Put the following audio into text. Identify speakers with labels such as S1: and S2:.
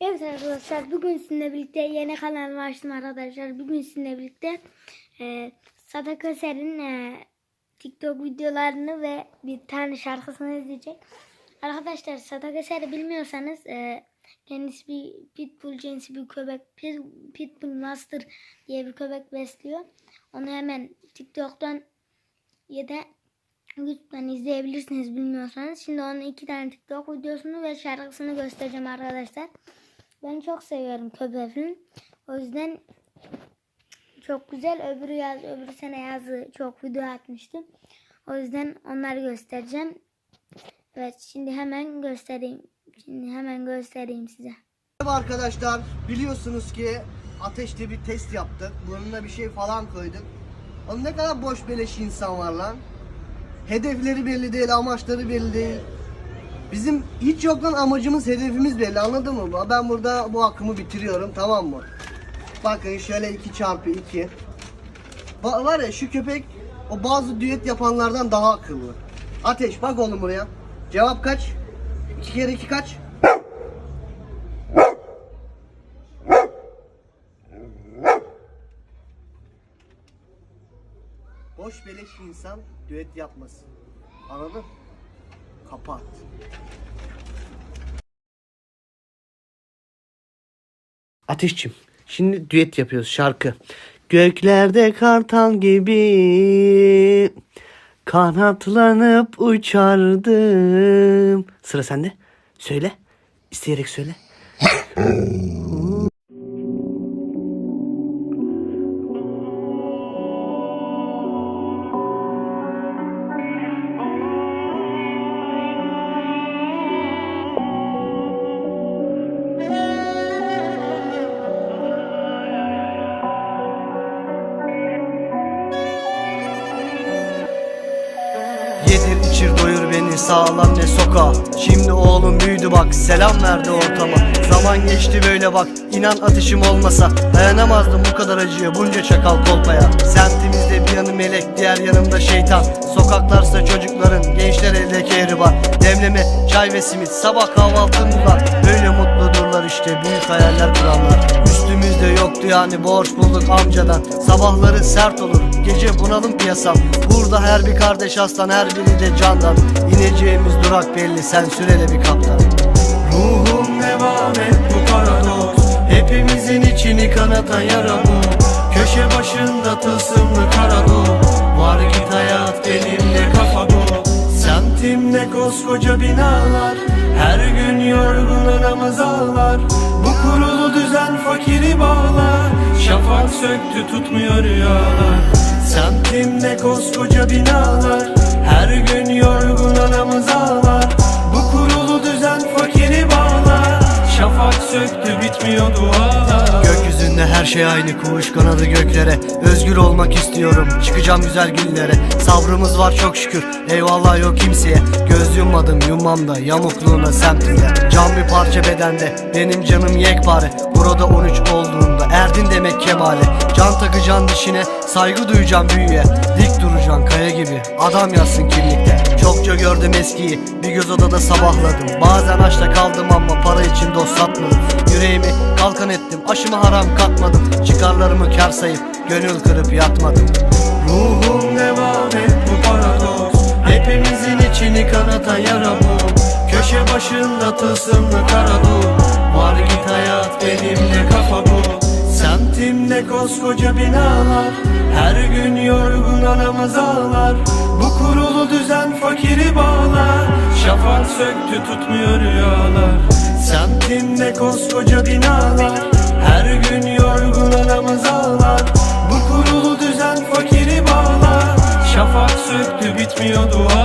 S1: Evet arkadaşlar bugün sizinle birlikte yeni kanalımı açtım arkadaşlar. Bugün sizinle birlikte e, Sadak Öser'in e, TikTok videolarını ve bir tane şarkısını izleyecek. Arkadaşlar Sadak Öser'i bilmiyorsanız e, kendisi bir pitbull cinsi bir köpek Pit- pitbull master diye bir köpek besliyor. Onu hemen TikTok'tan ya da YouTube'dan izleyebilirsiniz bilmiyorsanız. Şimdi onun iki tane TikTok videosunu ve şarkısını göstereceğim arkadaşlar. Ben çok seviyorum köpeğimi. O yüzden çok güzel. Öbürü yaz, öbürü sene yazı çok video atmıştım. O yüzden onları göstereceğim. Evet şimdi hemen göstereyim. Şimdi hemen göstereyim size.
S2: Merhaba arkadaşlar. Biliyorsunuz ki ateşte bir test yaptık. Burnuna bir şey falan koyduk. Oğlum ne kadar boş beleş insan var lan. Hedefleri belli değil, amaçları belli değil. Bizim hiç yoktan amacımız, hedefimiz belli anladın mı? Ben burada bu hakkımı bitiriyorum tamam mı? Bakın şöyle 2 çarpı 2. Va- var ya şu köpek o bazı düet yapanlardan daha akıllı. Ateş bak oğlum buraya. Cevap kaç? 2 kere 2 kaç? Boş beleş insan düet yapmasın. Anladın? Kapat. Ateşçim, şimdi düet yapıyoruz şarkı. Göklerde kartal gibi kanatlanıp uçardım. Sıra sende. Söyle. İsteyerek söyle. Yedir içir doyur beni sağlam ne soka Şimdi oğlum büyüdü bak selam verdi ortama. Zaman geçti böyle bak inan ateşim olmasa. Dayanamazdım bu kadar acıya bunca çakal kolpaya. Semtimizde bir yanı melek diğer yanımda şeytan. Sokaklarsa çocukların gençlere leke var. Demleme çay ve simit sabah kahvaltımız var. Böyle işte büyük hayaller kuranlar Üstümüzde yoktu yani borç bulduk amcadan. Sabahları sert olur gece bunalım piyasam Burada her bir kardeş aslan her biri de candan. İneceğimiz durak belli sen sürele bir kaptan.
S3: Ruhum devam et bu paradoks. Hepimizin içini kanatan yara bu. Köşe başında tılsımlı karado Var git hayat elimde kafa bu. Semtimde koskoca binalar Her gün yorgun anamız ağlar. Bu kurulu düzen fakiri bağlar. Şafak söktü tutmuyor rüyalar. Semtimde koskoca binalar. Her gün yorgun anamız ağlar. Bu kurulu düzen fakiri bağlar. Şafak söktü bitmiyor dualar.
S2: Gökyüzünde her şey aynı kuş kanadı göklere. Özgür olmak istiyorum çıkacağım güzel günlere Sabrımız var çok şükür eyvallah yok kimseye Göz yummadım yummam da yamukluğuna semtimde Can bir parça bedende benim canım yekpare. Burada 13 olduğunda erdin demek kemale. Can takacaksın dişine saygı duyacaksın büyüye. Dik duracaksın kaya gibi adam yazsın kimlikte. Çokça gördüm eskiyi bir göz odada sabahladım. Bazen açta kaldım ama para için dost satmadım. Yüreğimi kalkan ettim aşımı haram katmadım. Çıkarlarımı kar sayıp gönül kırıp yatmadım.
S3: Ruhum devam et bu hayata yara bu Köşe başında tılsımlı karadu Var git hayat benimle kafa bu. Semtimde koskoca binalar. Her gün yorgun anamız ağlar. Bu kurulu düzen fakiri bağlar. Şafak söktü tutmuyor rüyalar. Semtimde koskoca binalar. Her gün yorgun anamız ağlar. Bu kurulu düzen fakiri bağlar. Şafak söktü bitmiyor dua